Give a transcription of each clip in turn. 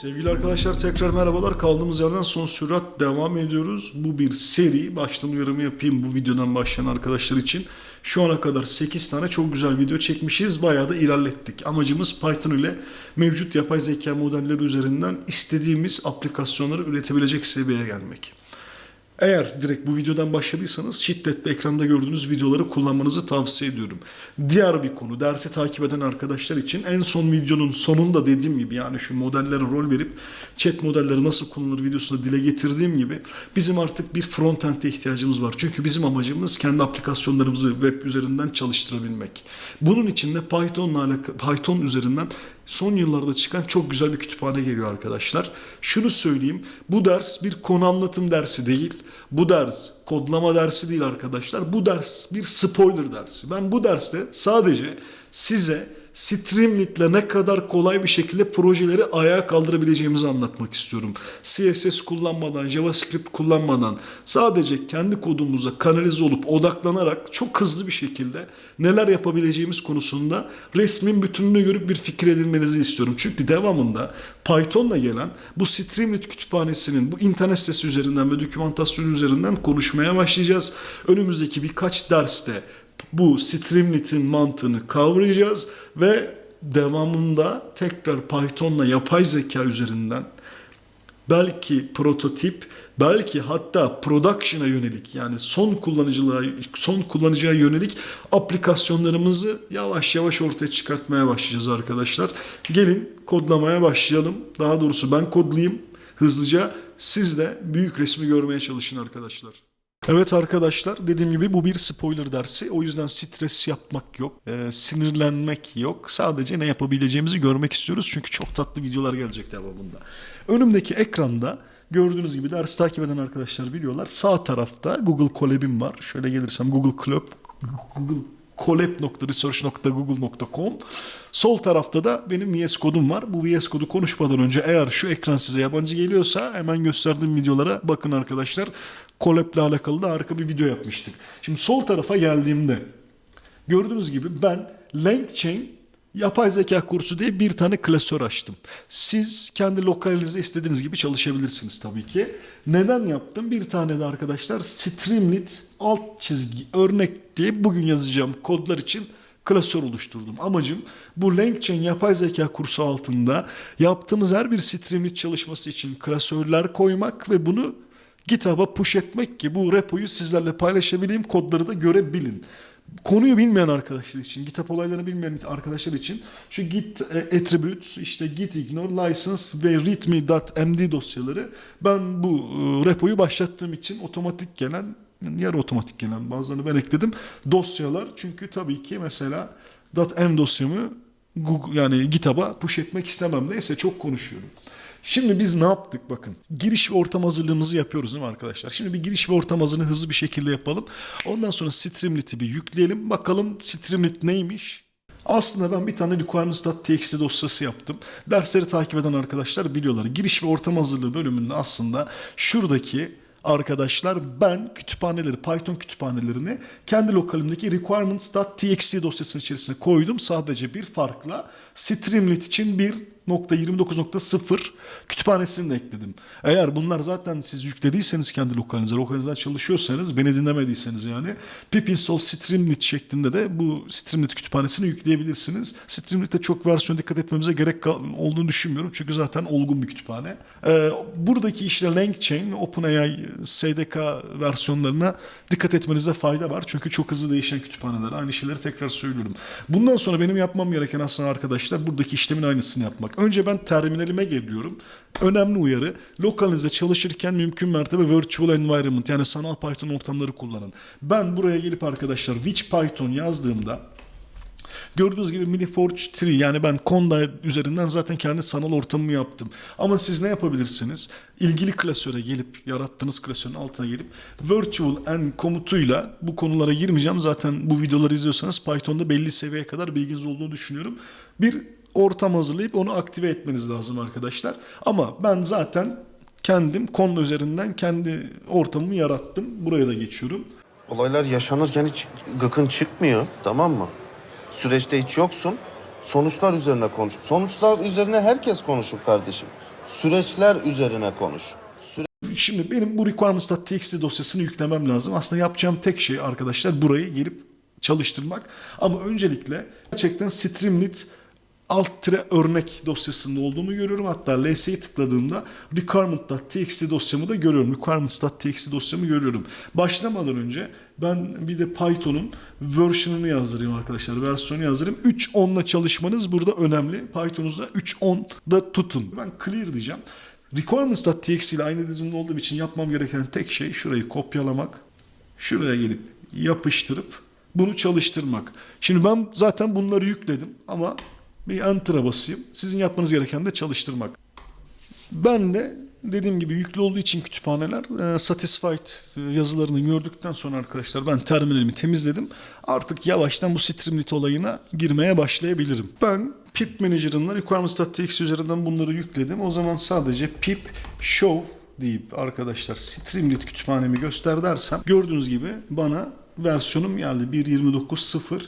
Sevgili arkadaşlar tekrar merhabalar. Kaldığımız yerden son sürat devam ediyoruz. Bu bir seri. Baştan uyarımı yapayım bu videodan başlayan arkadaşlar için. Şu ana kadar 8 tane çok güzel video çekmişiz. Bayağı da ilerlettik. Amacımız Python ile mevcut yapay zeka modelleri üzerinden istediğimiz aplikasyonları üretebilecek seviyeye gelmek. Eğer direkt bu videodan başladıysanız şiddetle ekranda gördüğünüz videoları kullanmanızı tavsiye ediyorum. Diğer bir konu dersi takip eden arkadaşlar için en son videonun sonunda dediğim gibi yani şu modellere rol verip chat modelleri nasıl kullanılır videosunda dile getirdiğim gibi bizim artık bir frontend'e ihtiyacımız var. Çünkü bizim amacımız kendi aplikasyonlarımızı web üzerinden çalıştırabilmek. Bunun için de Python'la alakalı Python üzerinden son yıllarda çıkan çok güzel bir kütüphane geliyor arkadaşlar. Şunu söyleyeyim. Bu ders bir konu anlatım dersi değil. Bu ders kodlama dersi değil arkadaşlar. Bu ders bir spoiler dersi. Ben bu derste sadece size Streamlit'le ne kadar kolay bir şekilde projeleri ayağa kaldırabileceğimizi anlatmak istiyorum. CSS kullanmadan, JavaScript kullanmadan sadece kendi kodumuza kanalize olup odaklanarak çok hızlı bir şekilde neler yapabileceğimiz konusunda resmin bütününü görüp bir fikir edinmenizi istiyorum. Çünkü devamında Python'la gelen bu Streamlit kütüphanesinin bu internet sitesi üzerinden ve dokümantasyon üzerinden konuşmaya başlayacağız. Önümüzdeki birkaç derste bu Streamlit'in mantığını kavrayacağız ve devamında tekrar Python'la yapay zeka üzerinden belki prototip, belki hatta production'a yönelik yani son kullanıcılığa son kullanıcıya yönelik aplikasyonlarımızı yavaş yavaş ortaya çıkartmaya başlayacağız arkadaşlar. Gelin kodlamaya başlayalım. Daha doğrusu ben kodlayayım hızlıca. Siz de büyük resmi görmeye çalışın arkadaşlar. Evet arkadaşlar dediğim gibi bu bir spoiler dersi. O yüzden stres yapmak yok, e, sinirlenmek yok. Sadece ne yapabileceğimizi görmek istiyoruz. Çünkü çok tatlı videolar gelecek devamında. Önümdeki ekranda gördüğünüz gibi dersi takip eden arkadaşlar biliyorlar. Sağ tarafta Google Colab'im var. Şöyle gelirsem Google Colab, Google colab.research.google.com Sol tarafta da benim VS kodum var. Bu VS kodu konuşmadan önce eğer şu ekran size yabancı geliyorsa hemen gösterdiğim videolara bakın arkadaşlar. Colab ile alakalı da harika bir video yapmıştık. Şimdi sol tarafa geldiğimde gördüğünüz gibi ben LangChain yapay zeka kursu diye bir tane klasör açtım. Siz kendi lokalinizde istediğiniz gibi çalışabilirsiniz tabii ki. Neden yaptım? Bir tane de arkadaşlar Streamlit alt çizgi örnek diye bugün yazacağım kodlar için klasör oluşturdum. Amacım bu LangChain yapay zeka kursu altında yaptığımız her bir Streamlit çalışması için klasörler koymak ve bunu GitHub'a push etmek ki bu repoyu sizlerle paylaşabileyim, kodları da görebilin. Konuyu bilmeyen arkadaşlar için, GitHub olaylarını bilmeyen arkadaşlar için şu git e, attributes, işte git ignore, license ve readme.md dosyaları ben bu e, repoyu başlattığım için otomatik gelen, yarı otomatik gelen bazılarını ben ekledim dosyalar. Çünkü tabii ki mesela .m dosyamı Google, yani GitHub'a push etmek istemem. Neyse çok konuşuyorum. Şimdi biz ne yaptık bakın. Giriş ve ortam hazırlığımızı yapıyoruz değil mi arkadaşlar? Şimdi bir giriş ve ortam hazırlığını hızlı bir şekilde yapalım. Ondan sonra Streamlit'i bir yükleyelim. Bakalım Streamlit neymiş? Aslında ben bir tane requirements.txt dosyası yaptım. Dersleri takip eden arkadaşlar biliyorlar. Giriş ve ortam hazırlığı bölümünde aslında şuradaki arkadaşlar ben kütüphaneleri, Python kütüphanelerini kendi lokalimdeki requirements.txt dosyasının içerisine koydum. Sadece bir farkla Streamlit için bir 29.0 kütüphanesini de ekledim. Eğer bunlar zaten siz yüklediyseniz kendi lokalinize, lokalinizden çalışıyorsanız, beni dinlemediyseniz yani pip install streamlit şeklinde de bu streamlit kütüphanesini yükleyebilirsiniz. Streamlit'te çok versiyon dikkat etmemize gerek olduğunu düşünmüyorum. Çünkü zaten olgun bir kütüphane. Ee, buradaki işte LangChain, OpenAI, SDK versiyonlarına dikkat etmenize fayda var. Çünkü çok hızlı değişen kütüphaneler. Aynı şeyleri tekrar söylüyorum. Bundan sonra benim yapmam gereken aslında arkadaşlar buradaki işlemin aynısını yapmak. Önce ben terminalime geliyorum. Önemli uyarı. Lokalinizde çalışırken mümkün mertebe virtual environment yani sanal Python ortamları kullanın. Ben buraya gelip arkadaşlar which Python yazdığımda Gördüğünüz gibi MiniForge 3 yani ben Conda üzerinden zaten kendi sanal ortamımı yaptım. Ama siz ne yapabilirsiniz? İlgili klasöre gelip, yarattığınız klasörün altına gelip virtual en komutuyla bu konulara girmeyeceğim. Zaten bu videoları izliyorsanız Python'da belli seviyeye kadar bilginiz olduğunu düşünüyorum. Bir ortam hazırlayıp onu aktive etmeniz lazım arkadaşlar. Ama ben zaten kendim Conda üzerinden kendi ortamımı yarattım. Buraya da geçiyorum. Olaylar yaşanırken hiç gıkın çıkmıyor tamam mı? Süreçte hiç yoksun. Sonuçlar üzerine konuş. Sonuçlar üzerine herkes konuşur kardeşim. Süreçler üzerine konuş. Süre- Şimdi benim bu requirements.txt dosyasını yüklemem lazım. Aslında yapacağım tek şey arkadaşlar burayı gelip çalıştırmak. Ama öncelikle gerçekten Streamlit alt tire örnek dosyasında olduğumu görüyorum. Hatta LS'yi tıkladığımda requirement.txt dosyamı da görüyorum. Requirements.txt dosyamı görüyorum. Başlamadan önce ben bir de Python'un version'ını yazdırayım arkadaşlar. Versiyonu yazdırayım. 3.10'la çalışmanız burada önemli. Python'unuzda 3.10'da tutun. Ben clear diyeceğim. Requirements.txt ile aynı dizinin olduğum için yapmam gereken tek şey şurayı kopyalamak. Şuraya gelip yapıştırıp bunu çalıştırmak. Şimdi ben zaten bunları yükledim ama bir enter'a basayım. Sizin yapmanız gereken de çalıştırmak. Ben de dediğim gibi yüklü olduğu için kütüphaneler e, satisfied e, yazılarını gördükten sonra arkadaşlar ben terminalimi temizledim. Artık yavaştan bu Streamlit olayına girmeye başlayabilirim. Ben pip manager'ından requirements.txt üzerinden bunları yükledim. O zaman sadece pip show deyip arkadaşlar Streamlit kütüphanemi göster dersem gördüğünüz gibi bana versiyonum geldi 1.29.0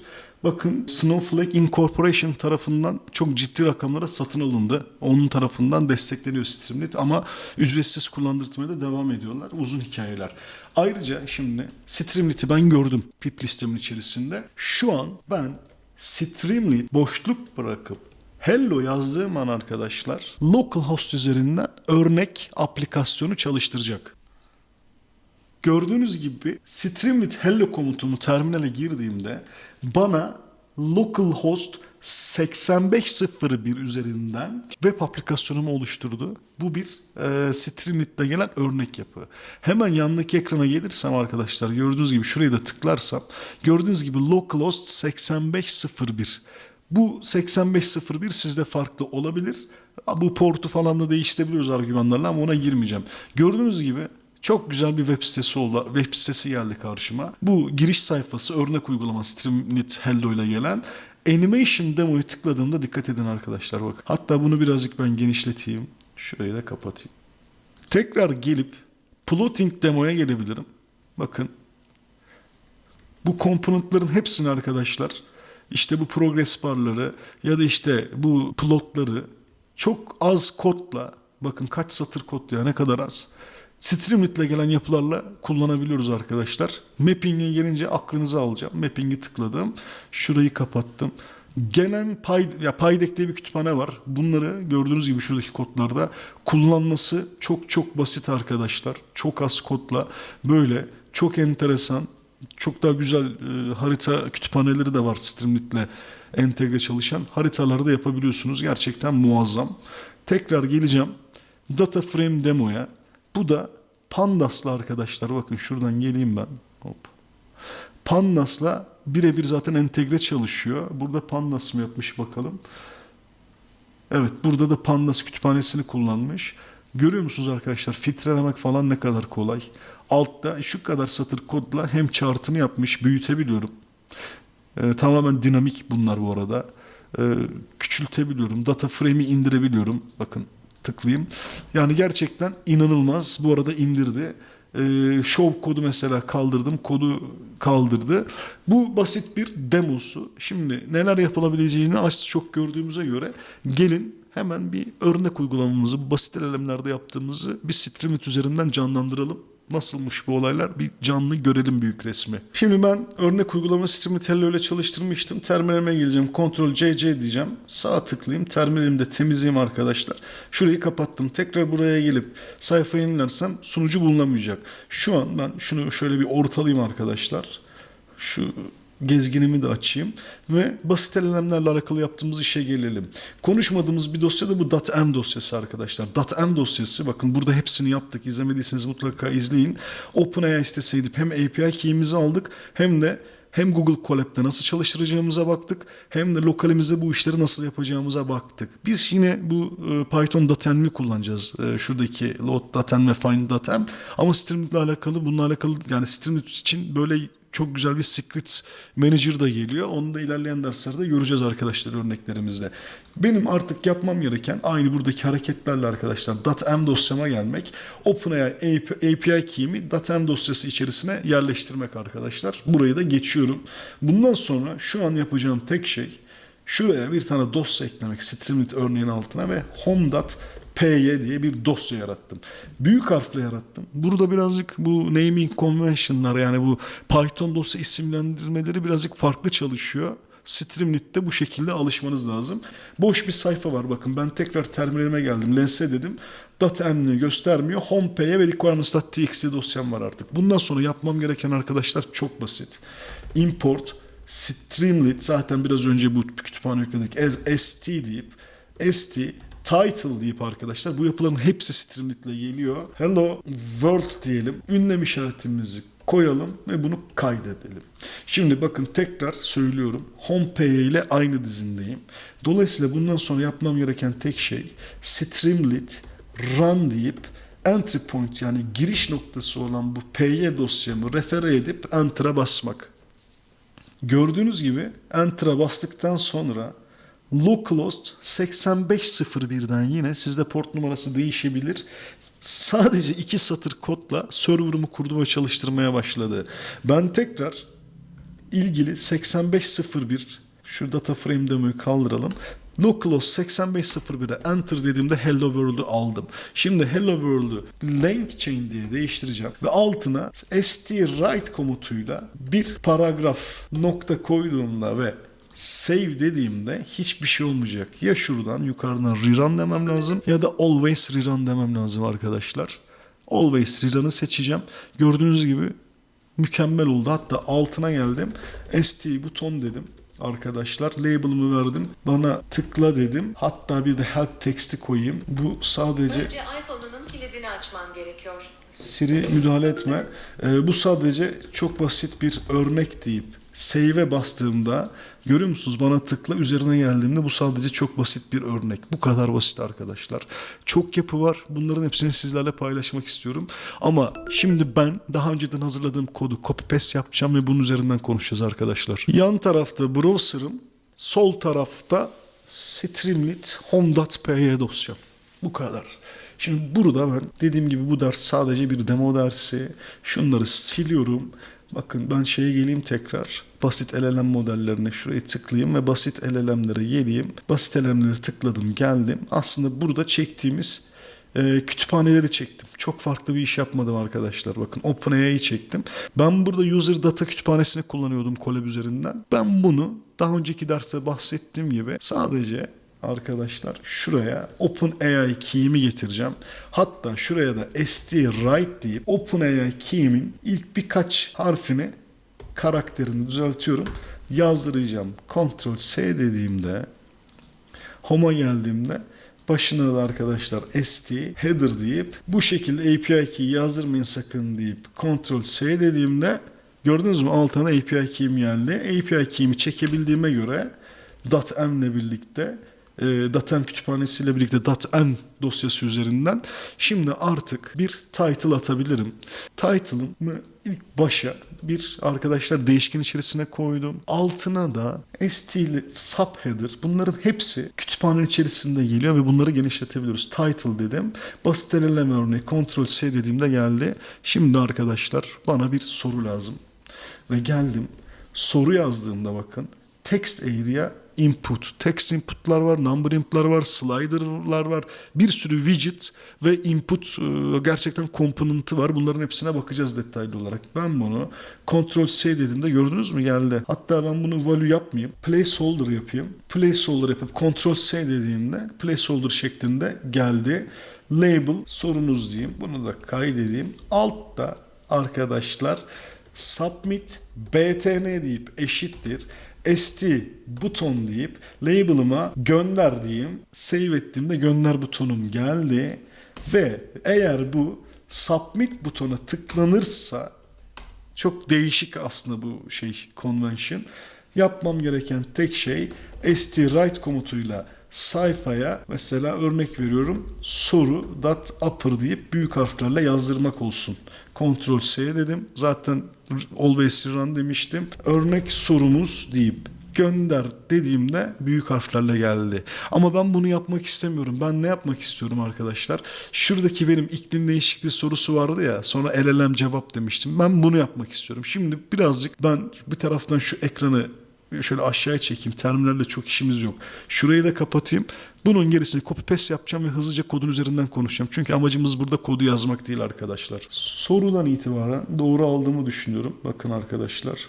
Bakın Snowflake Incorporation tarafından çok ciddi rakamlara satın alındı. Onun tarafından destekleniyor Streamlit ama ücretsiz kullandırtmaya da devam ediyorlar. Uzun hikayeler. Ayrıca şimdi Streamlit'i ben gördüm pip listemin içerisinde. Şu an ben Streamlit boşluk bırakıp Hello yazdığım an arkadaşlar localhost üzerinden örnek aplikasyonu çalıştıracak. Gördüğünüz gibi Streamlit Hello komutumu terminale girdiğimde bana localhost 8501 üzerinden web aplikasyonumu oluşturdu. Bu bir e, Streamlit'te gelen örnek yapı. Hemen yanındaki ekrana gelirsem arkadaşlar gördüğünüz gibi şurayı da tıklarsam gördüğünüz gibi localhost 8501. Bu 8501 sizde farklı olabilir. Bu portu falan da değiştirebiliyoruz argümanlarla ama ona girmeyeceğim. Gördüğünüz gibi çok güzel bir web sitesi oldu. Web sitesi geldi karşıma. Bu giriş sayfası örnek uygulama Streamlit Hello ile gelen Animation demoyu tıkladığımda dikkat edin arkadaşlar bak. Hatta bunu birazcık ben genişleteyim. Şurayı da kapatayım. Tekrar gelip plotting demoya gelebilirim. Bakın. Bu komponentlerin hepsini arkadaşlar işte bu progress barları ya da işte bu plotları çok az kodla bakın kaç satır kod ya ne kadar az. Streamlit ile gelen yapılarla kullanabiliyoruz arkadaşlar. Mapping'e gelince aklınıza alacağım. Mapping'i tıkladım. Şurayı kapattım. Gelen Py, ya PyDeck diye bir kütüphane var. Bunları gördüğünüz gibi şuradaki kodlarda kullanması çok çok basit arkadaşlar. Çok az kodla böyle çok enteresan çok daha güzel e, harita kütüphaneleri de var Streamlit'le entegre çalışan. Haritaları da yapabiliyorsunuz. Gerçekten muazzam. Tekrar geleceğim. Data Frame Demo'ya. Bu da Pandas'la arkadaşlar. Bakın şuradan geleyim ben. Hop. Pandas'la birebir zaten entegre çalışıyor. Burada Pandas mı yapmış bakalım. Evet burada da Pandas kütüphanesini kullanmış. Görüyor musunuz arkadaşlar filtrelemek falan ne kadar kolay. Altta şu kadar satır kodla hem chartını yapmış büyütebiliyorum. Ee, tamamen dinamik bunlar bu arada. Ee, küçültebiliyorum. Data frame'i indirebiliyorum. Bakın tıklayayım. Yani gerçekten inanılmaz. Bu arada indirdi. Ee, show kodu mesela kaldırdım. Kodu kaldırdı. Bu basit bir demosu. Şimdi neler yapılabileceğini az çok gördüğümüze göre gelin hemen bir örnek uygulamamızı basit elemlerde yaptığımızı bir Streamlit üzerinden canlandıralım. Nasılmış bu olaylar bir canlı görelim büyük resmi. Şimdi ben örnek uygulama Streamlit Hello ile çalıştırmıştım. Terminalime geleceğim. Ctrl CC diyeceğim. Sağ tıklayayım. Terminalimi de temizleyeyim arkadaşlar. Şurayı kapattım. Tekrar buraya gelip sayfayı yenilersem sunucu bulunamayacak. Şu an ben şunu şöyle bir ortalayayım arkadaşlar. Şu gezginimi de açayım ve basit elemlerle alakalı yaptığımız işe gelelim. Konuşmadığımız bir dosya da bu .m dosyası arkadaşlar. .m dosyası bakın burada hepsini yaptık. İzlemediyseniz mutlaka izleyin. OpenAI gidip hem API key'imizi aldık hem de hem Google Colab'da nasıl çalıştıracağımıza baktık hem de lokalimizde bu işleri nasıl yapacağımıza baktık. Biz yine bu e, Python .env'i kullanacağız. E, şuradaki load.env ve find.env ama Streamlit ile alakalı bununla alakalı yani Streamlit için böyle çok güzel bir Secrets Manager da geliyor. Onu da ilerleyen derslerde göreceğiz arkadaşlar örneklerimizde. Benim artık yapmam gereken aynı buradaki hareketlerle arkadaşlar .m dosyama gelmek. OpenAI API key'imi .m dosyası içerisine yerleştirmek arkadaşlar. Burayı da geçiyorum. Bundan sonra şu an yapacağım tek şey şuraya bir tane dosya eklemek Streamlit örneğin altına ve PY diye bir dosya yarattım. Büyük harfle yarattım. Burada birazcık bu naming convention'lar yani bu Python dosya isimlendirmeleri birazcık farklı çalışıyor. Streamlit'te bu şekilde alışmanız lazım. Boş bir sayfa var bakın. Ben tekrar terminalime geldim. Lense dedim. Data emnini göstermiyor. HomePay'e ve requirements.txt dosyam var artık. Bundan sonra yapmam gereken arkadaşlar çok basit. Import, Streamlit zaten biraz önce bu kütüphane yükledik. As st deyip st title deyip arkadaşlar bu yapıların hepsi Streamlit geliyor. Hello world diyelim. Ünlem işaretimizi koyalım ve bunu kaydedelim. Şimdi bakın tekrar söylüyorum. HomePay ile aynı dizindeyim. Dolayısıyla bundan sonra yapmam gereken tek şey Streamlit run deyip entry point yani giriş noktası olan bu py dosyamı refere edip enter'a basmak. Gördüğünüz gibi Enter'a bastıktan sonra localhost 8501'den yine sizde port numarası değişebilir. Sadece iki satır kodla server'ımı kurdu ve çalıştırmaya başladı. Ben tekrar ilgili 8501 şu data frame demoyu kaldıralım. Localhost 8501'e enter dediğimde hello world'u aldım. Şimdi hello world'u length chain diye değiştireceğim ve altına st write komutuyla bir paragraf nokta koyduğumda ve save dediğimde hiçbir şey olmayacak. Ya şuradan yukarıdan rerun demem lazım ya da always rerun demem lazım arkadaşlar. Always rerun'ı seçeceğim. Gördüğünüz gibi mükemmel oldu. Hatta altına geldim. ST buton dedim arkadaşlar. Label'ımı verdim. Bana tıkla dedim. Hatta bir de help text'i koyayım. Bu sadece Önce iPhone'unun kilidini açman gerekiyor. Siri müdahale etme. Ee, bu sadece çok basit bir örnek deyip save'e bastığımda görüyor musunuz bana tıkla üzerine geldiğimde bu sadece çok basit bir örnek. Bu kadar basit arkadaşlar. Çok yapı var. Bunların hepsini sizlerle paylaşmak istiyorum. Ama şimdi ben daha önceden hazırladığım kodu copy paste yapacağım ve bunun üzerinden konuşacağız arkadaşlar. Yan tarafta browser'ım, sol tarafta Streamlit home.py dosyam. Bu kadar. Şimdi burada ben dediğim gibi bu ders sadece bir demo dersi. Şunları siliyorum. Bakın ben şeye geleyim tekrar. Basit LLM modellerine şuraya tıklayayım ve basit LLM'lere geleyim. Basit LLM'leri tıkladım geldim. Aslında burada çektiğimiz e, kütüphaneleri çektim. Çok farklı bir iş yapmadım arkadaşlar. Bakın OpenAI'yi çektim. Ben burada user data kütüphanesini kullanıyordum Colab üzerinden. Ben bunu daha önceki derste bahsettiğim gibi sadece arkadaşlar şuraya OpenAI key'imi getireceğim. Hatta şuraya da st write deyip OpenAI key'imin ilk birkaç harfini karakterini düzeltiyorum. Yazdıracağım. Ctrl S dediğimde Home'a geldiğimde başına da arkadaşlar st header deyip bu şekilde API key yazdırmayın sakın deyip Ctrl S dediğimde gördünüz mü altına API key'im geldi. API key'imi çekebildiğime göre .m ile birlikte e, .m kütüphanesiyle birlikte .n dosyası üzerinden şimdi artık bir title atabilirim. Title'ımı ilk başa bir arkadaşlar değişken içerisine koydum. Altına da st ile subheader bunların hepsi kütüphanenin içerisinde geliyor ve bunları genişletebiliyoruz. Title dedim. Basit LLM örneği Ctrl C dediğimde geldi. Şimdi arkadaşlar bana bir soru lazım. Ve geldim. Soru yazdığımda bakın text area input, text inputlar var, number inputlar var, slider'lar var. Bir sürü widget ve input e, gerçekten komponenti var. Bunların hepsine bakacağız detaylı olarak. Ben bunu Ctrl C dediğimde gördünüz mü geldi. Hatta ben bunu value yapmayayım. Placeholder yapayım. Placeholder yapıp Ctrl C dediğimde placeholder şeklinde geldi. Label sorunuz diyeyim. Bunu da kaydedeyim. Altta arkadaşlar submit btn deyip eşittir st buton deyip label'ıma gönder diyeyim. Save ettiğimde gönder butonum geldi ve eğer bu submit butona tıklanırsa çok değişik aslında bu şey convention. Yapmam gereken tek şey st write komutuyla sayfaya mesela örnek veriyorum soru dot upper deyip büyük harflerle yazdırmak olsun. Ctrl C dedim. Zaten always run demiştim. Örnek sorumuz deyip gönder dediğimde büyük harflerle geldi. Ama ben bunu yapmak istemiyorum. Ben ne yapmak istiyorum arkadaşlar? Şuradaki benim iklim değişikliği sorusu vardı ya. Sonra LLM cevap demiştim. Ben bunu yapmak istiyorum. Şimdi birazcık ben bir taraftan şu ekranı şöyle aşağıya çekeyim. Terminalle çok işimiz yok. Şurayı da kapatayım. Bunun gerisini copy paste yapacağım ve hızlıca kodun üzerinden konuşacağım. Çünkü amacımız burada kodu yazmak değil arkadaşlar. Sorudan itibaren doğru aldığımı düşünüyorum. Bakın arkadaşlar.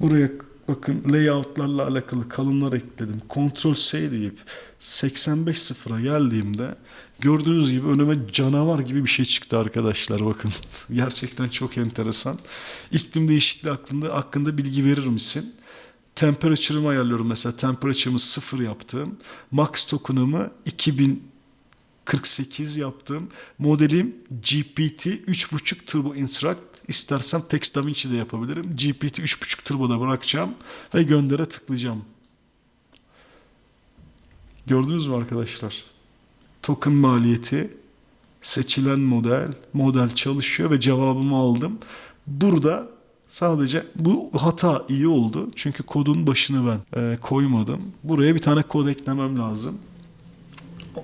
Buraya bakın layoutlarla alakalı kalınlar ekledim. Ctrl S deyip 85 sıfıra geldiğimde gördüğünüz gibi önüme canavar gibi bir şey çıktı arkadaşlar bakın. Gerçekten çok enteresan. İklim değişikliği hakkında, hakkında bilgi verir misin? Temperature'ımı ayarlıyorum mesela. Temperature'ımı sıfır yaptım. Max token'ımı 2000 48 yaptım. Modelim GPT 3.5 Turbo Instruct. İstersem Text DaVinci de yapabilirim. GPT 3.5 Turbo'da bırakacağım ve göndere tıklayacağım. Gördünüz mü arkadaşlar? Token maliyeti, seçilen model, model çalışıyor ve cevabımı aldım. Burada sadece bu hata iyi oldu. Çünkü kodun başını ben e, koymadım. Buraya bir tane kod eklemem lazım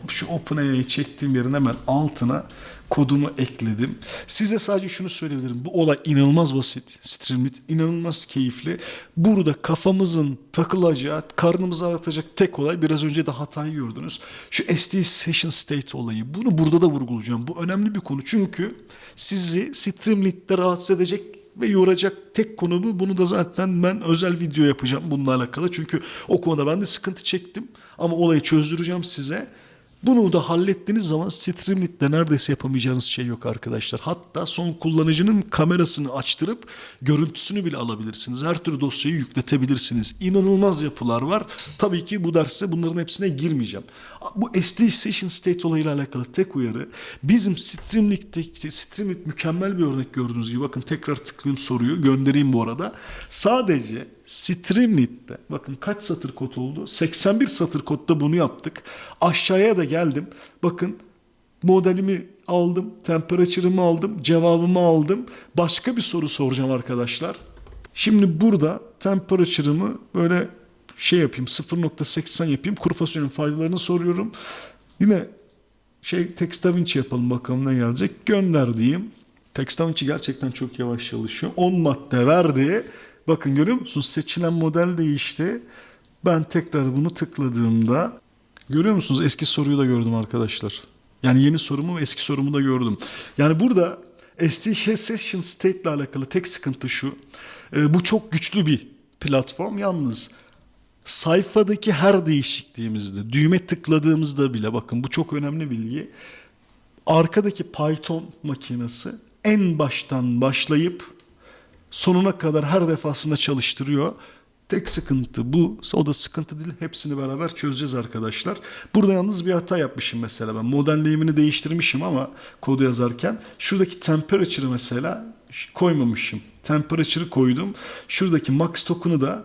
şu OpenAI'yi çektiğim yerin hemen altına kodumu ekledim. Size sadece şunu söyleyebilirim. Bu olay inanılmaz basit. Streamlit inanılmaz keyifli. Burada kafamızın takılacağı, karnımızı ağrıtacak tek olay biraz önce de hatayı gördünüz. Şu SD Session State olayı. Bunu burada da vurgulayacağım. Bu önemli bir konu. Çünkü sizi Streamlit'te rahatsız edecek ve yoracak tek konu bu. Bunu da zaten ben özel video yapacağım bununla alakalı. Çünkü o konuda ben de sıkıntı çektim. Ama olayı çözdüreceğim size. Bunu da hallettiğiniz zaman Streamlit'te neredeyse yapamayacağınız şey yok arkadaşlar. Hatta son kullanıcının kamerasını açtırıp görüntüsünü bile alabilirsiniz. Her türlü dosyayı yükletebilirsiniz. İnanılmaz yapılar var. Tabii ki bu derste bunların hepsine girmeyeceğim. Bu SD Session State olayıyla alakalı tek uyarı bizim Streamlit'te Streamlit mükemmel bir örnek gördüğünüz gibi. Bakın tekrar tıklayayım soruyu göndereyim bu arada. Sadece Streamlit'te bakın kaç satır kod oldu? 81 satır kodda bunu yaptık. Aşağıya da geldim. Bakın modelimi aldım, temperature'ımı aldım, cevabımı aldım. Başka bir soru soracağım arkadaşlar. Şimdi burada temperature'ımı böyle şey yapayım 0.80 yapayım. Kuru fasulyenin faydalarını soruyorum. Yine şey Text DaVinci yapalım bakalım ne gelecek. Gönder diyeyim. Text DaVinci gerçekten çok yavaş çalışıyor. 10 madde verdi. Bakın görüyor musunuz? Seçilen model değişti. Ben tekrar bunu tıkladığımda görüyor musunuz? Eski soruyu da gördüm arkadaşlar. Yani yeni sorumu ve eski sorumu da gördüm. Yani burada ST Session State ile alakalı tek sıkıntı şu. E, bu çok güçlü bir platform. Yalnız sayfadaki her değişikliğimizde, düğme tıkladığımızda bile bakın bu çok önemli bilgi. Arkadaki Python makinesi en baştan başlayıp sonuna kadar her defasında çalıştırıyor. Tek sıkıntı bu. O da sıkıntı değil. Hepsini beraber çözeceğiz arkadaşlar. Burada yalnız bir hata yapmışım mesela ben. Modelleyimini değiştirmişim ama kodu yazarken. Şuradaki temperature'ı mesela koymamışım. Temperature'ı koydum. Şuradaki max token'ı da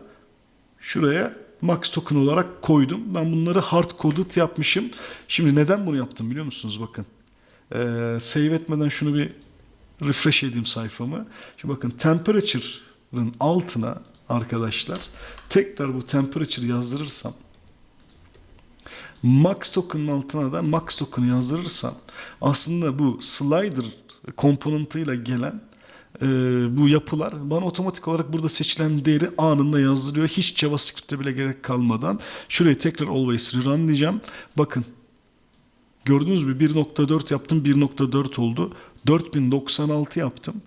şuraya max token olarak koydum. Ben bunları hard coded yapmışım. Şimdi neden bunu yaptım biliyor musunuz? Bakın. Ee, save etmeden şunu bir refresh edeyim sayfamı. Şimdi bakın temperature'ın altına arkadaşlar tekrar bu temperature yazdırırsam max token'ın altına da max token yazdırırsam aslında bu slider komponentıyla gelen e, bu yapılar bana otomatik olarak burada seçilen değeri anında yazdırıyor. Hiç JavaScript'e bile gerek kalmadan. Şurayı tekrar always rerun diyeceğim. Bakın Gördünüz mü 1.4 yaptım 1.4 oldu. 4096 yaptım.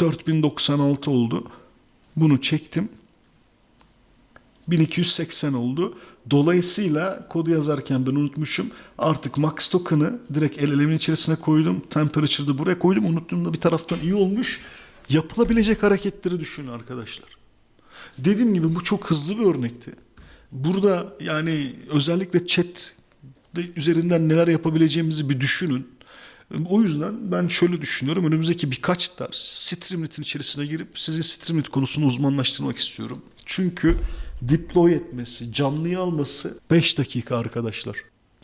4096 oldu. Bunu çektim. 1280 oldu. Dolayısıyla kodu yazarken ben unutmuşum. Artık max token'ı direkt el elemin içerisine koydum. Temperature'da buraya koydum. Unuttuğumda bir taraftan iyi olmuş. Yapılabilecek hareketleri düşünün arkadaşlar. Dediğim gibi bu çok hızlı bir örnekti. Burada yani özellikle chat de üzerinden neler yapabileceğimizi bir düşünün. O yüzden ben şöyle düşünüyorum. Önümüzdeki birkaç ders Streamlit'in içerisine girip sizi Streamlit konusunu uzmanlaştırmak istiyorum. Çünkü deploy etmesi, canlıyı alması 5 dakika arkadaşlar.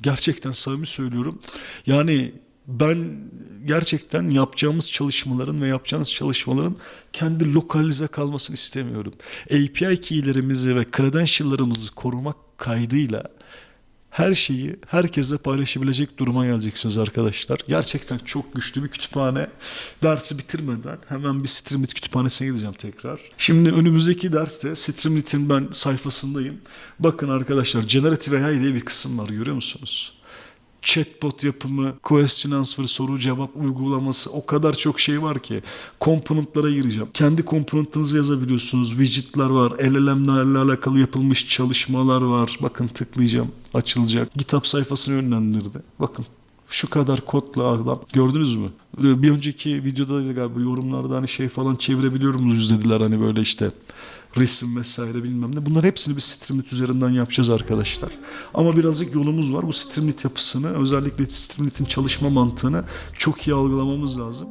Gerçekten samimi söylüyorum. Yani ben gerçekten yapacağımız çalışmaların ve yapacağınız çalışmaların kendi lokalize kalmasını istemiyorum. API keylerimizi ve credential'larımızı korumak kaydıyla her şeyi herkesle paylaşabilecek duruma geleceksiniz arkadaşlar. Gerçekten çok güçlü bir kütüphane. Dersi bitirmeden hemen bir Streamlit kütüphanesine gideceğim tekrar. Şimdi önümüzdeki derste Streamlit'in ben sayfasındayım. Bakın arkadaşlar Generative AI diye bir kısım var görüyor musunuz? Chatbot yapımı, question answer, soru cevap uygulaması o kadar çok şey var ki komponentlara gireceğim. Kendi komponentinizi yazabiliyorsunuz. Widget'lar var. LLM'lerle alakalı yapılmış çalışmalar var. Bakın tıklayacağım. Açılacak. GitHub sayfasını yönlendirdi. Bakın şu kadar kodla adam. Gördünüz mü? Ee, Bir önceki videoda da galiba yorumlarda hani şey falan çevirebiliyor muyuz dediler hani böyle işte resim vesaire bilmem ne. Bunlar hepsini bir Streamlit üzerinden yapacağız arkadaşlar. Ama birazcık yolumuz var. Bu Streamlit yapısını özellikle Streamlit'in çalışma mantığını çok iyi algılamamız lazım.